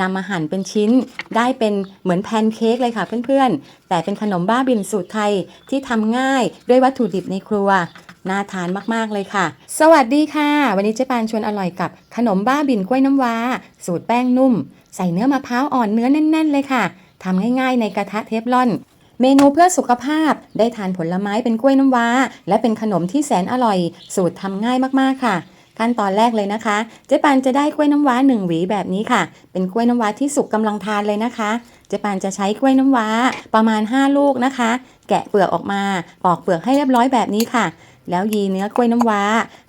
นำมาหั่นเป็นชิ้น ได้เป็นเหมือนแพนเค้กเลยค่ะเพื่อนๆ แต่เป็นขนมบ้าบินสูตรไทยที่ทำง่ายด้วยวัตถุดิบในครัวน่าทานมาก ๆ เลยค่ะ สวัสดีค่ะ วันนี้เจ๊ปานชวนอร่อยกับขนมบ้าบินกล้วยน้ำว้า สูตรแป้งนุ่ม ใส่เนื้อมะพร้าวอ่อนเนื้อแน่น ๆ เลยค่ะทำง่ายๆ ในกระทะเทฟลอน เมนูเพื่อสุขภาพ ได้ทานผลไม้เป็นกล้วยน้ำว้า และเป็นขนมที่แสนอร่อย สูตรทำง่ายมากๆค่ะ ขั้นตอนแรกเลยนะคะ เจ๊ปานจะได้กล้วยน้ำว้าหนึ่งหวีแบบนี้ค่ะ เป็นกล้วยน้ำว้าที่สุกกำลังทานเลยนะคะ เจ๊ปานจะใช้กล้วยน้ำว้าประมาณ 5 ลูกนะคะ แกะเปลือกออกมา ปอกเปลือกให้เรียบร้อยแบบนี้ค่ะ แล้วยีเนื้อกล้วยน้ำว้า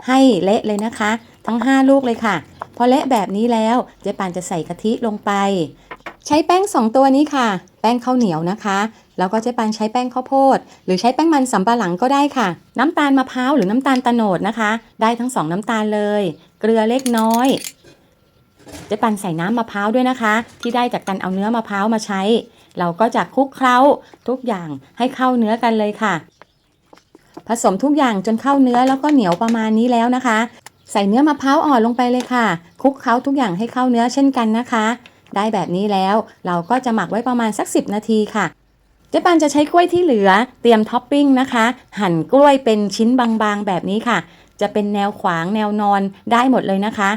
ให้เละเลยนะคะ ทั้ง 5 ลูกเลยค่ะ พอเละแบบนี้แล้ว เจ๊ปานจะใส่กะทิลงไป ใช้แป้ง 2 ตัวนี้ค่ะ แป้งข้าวเหนียวนะคะ แล้วก็เจ๊ปานใช้แป้งข้าวโพด หรือใช้แป้งมันสำปะหลังก็ได้ค่ะ น้ำตาลมะพร้าวหรือน้ำตาลตะโนดนะคะ ได้ทั้งสองน้ำตาลเลย เกลือเล็กน้อย เจ๊ปันใส่น้ำมะพร้าวด้วยนะคะ ที่ได้จากการเอาเนื้อมะพร้าวมาใช้ เราก็จะคลุกเคล้าทุกอย่างให้เข้าเนื้อกันเลยค่ะ ผสมทุกอย่างจนเข้าเนื้อแล้วก็เหนียวประมาณนี้แล้วนะคะ ใส่เนื้อมะพร้าวอ่อนลงไปเลยค่ะคลุกเคล้าทุกอย่างให้เข้าเนื้อเช่นกันนะคะ ได้แบบนี้แล้วเราก็จะหมักไว้ประมาณสัก 10 นาทีค่ะ เจ๊ปันจะใช้กล้วยที่เหลือเตรียมท็อปปิ้งนะคะ หั่นกล้วยเป็นชิ้นบางๆแบบนี้ค่ะ จะเป็นแนวขวางแนวนอนได้หมดเลยนะคะ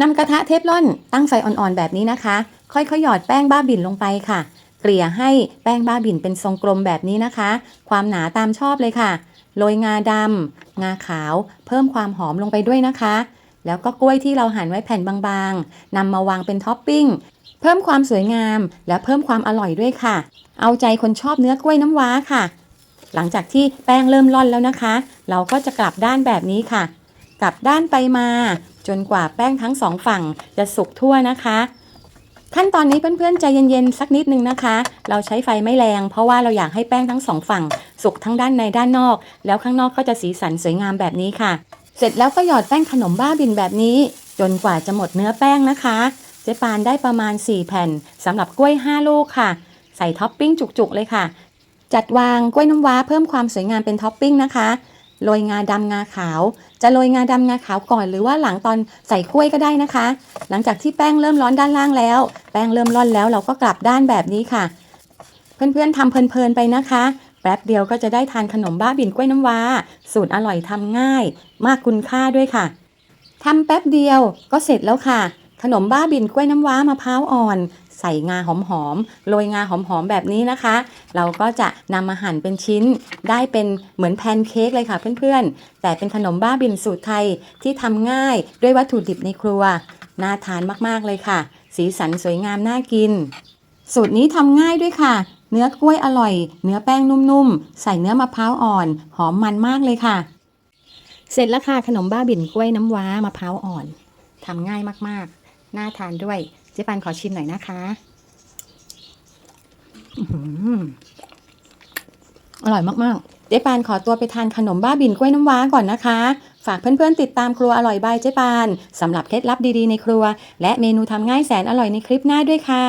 นำกระทะเทฟลอนตั้งไฟอ่อนๆแบบนี้นะคะ ค่อยๆหยอดแป้งบ้าบิ่นลงไปค่ะ เกลี่ยให้แป้งบ้าบิ่นเป็นทรงกลมแบบนี้นะคะ ความหนาตามชอบเลยค่ะโรยงาดำงาขาว เพิ่มความหอมลงไปด้วยนะคะ แล้วก็กล้วยที่เราหั่นไว้แผ่นบางๆนำมาวางเป็นท็อปปิ้ง เพิ่มความสวยงามและเพิ่มความอร่อยด้วยค่ะ เอาใจคนชอบเนื้อกล้วยน้ำว้าค่ะ หลังจากที่แป้งเริ่มร่อนแล้วนะคะ เราก็จะกลับด้านแบบนี้ค่ะ กลับด้านไปมา จนกว่าแป้งทั้งสองฝั่งจะสุกทั่วนะคะ ขั้นตอนนี้เพื่อนๆใจเย็นๆสักนิดนึงนะคะ เราใช้ไฟไม่แรง เพราะว่าเราอยากให้แป้งทั้งสองฝั่ง สุกทั้งด้านในด้านนอก แล้วข้างนอกก็จะสีสันสวยงามแบบนี้ค่ะ เสร็จแล้วก็หยอดแป้งขนมบ้าบินแบบนี้ จนกว่าจะหมดเนื้อแป้งนะคะ เจ๊ปานได้ประมาณ 4 แผ่นสำหรับกล้วย 5 ลูกค่ะ ใส่ท็อปปิ้งจุกๆ เลยค่ะ จัดวางกล้วยน้ำว้าเพิ่มความสวยงามเป็นท็อปปิ้งนะคะโรยงาดำงาขาว จะโรยงาดำงาขาวก่อนหรือว่าหลังตอนใส่กล้วยก็ได้นะคะ หลังจากที่แป้งเริ่มร้อนด้านล่างแล้ว แป้งเริ่มร่อนแล้วเราก็กลับด้านแบบนี้ค่ะ เพื่อนๆทำเพลินๆไปนะคะ แป๊บเดียวก็จะได้ทานขนมบ้าบินกล้วยน้ำว้า สูตรอร่อยทำง่าย มากคุณค่าด้วยค่ะทำแป๊บเดียวก็เสร็จแล้วค่ะ ขนมบ้าบินกล้วยน้ำว้ามะพร้าวอ่อน ใส่งาหอมๆโรยงาหอมๆแบบนี้นะคะ เราก็จะนำมาหั่นเป็นชิ้น ได้เป็นเหมือนแพนเค้กเลยค่ะเพื่อนๆ แต่เป็นขนมบ้าบินสูตรไทยที่ทำง่ายด้วยวัตถุดิบในครัว น่าทานมากๆเลยค่ะ สีสันสวยงามน่ากิน สูตรนี้ทำง่ายด้วยค่ะ เนื้อกล้วยอร่อย เนื้อแป้งนุ่มๆ ใส่เนื้อมะพร้าวอ่อน หอมมันมากเลยค่ะ เสร็จแล้วค่ะขนมบ้าบิ่นกล้วยน้ำว้ามะพร้าวอ่อนทำง่ายมากๆ น่าทานด้วย เจ๊ปันขอชิมหน่อยนะคะอร่อยมากๆ เจ๊ปานขอตัวไปทานขนมบ้าบิ่นกล้วยน้ำว้าก่อนนะคะ ฝากเพื่อนๆติดตามครัวอร่อยบายเจ๊ปานสำหรับเคล็ดลับดีๆในครัว และเมนูทำง่ายแสนอร่อยในคลิปหน้าด้วยค่ะ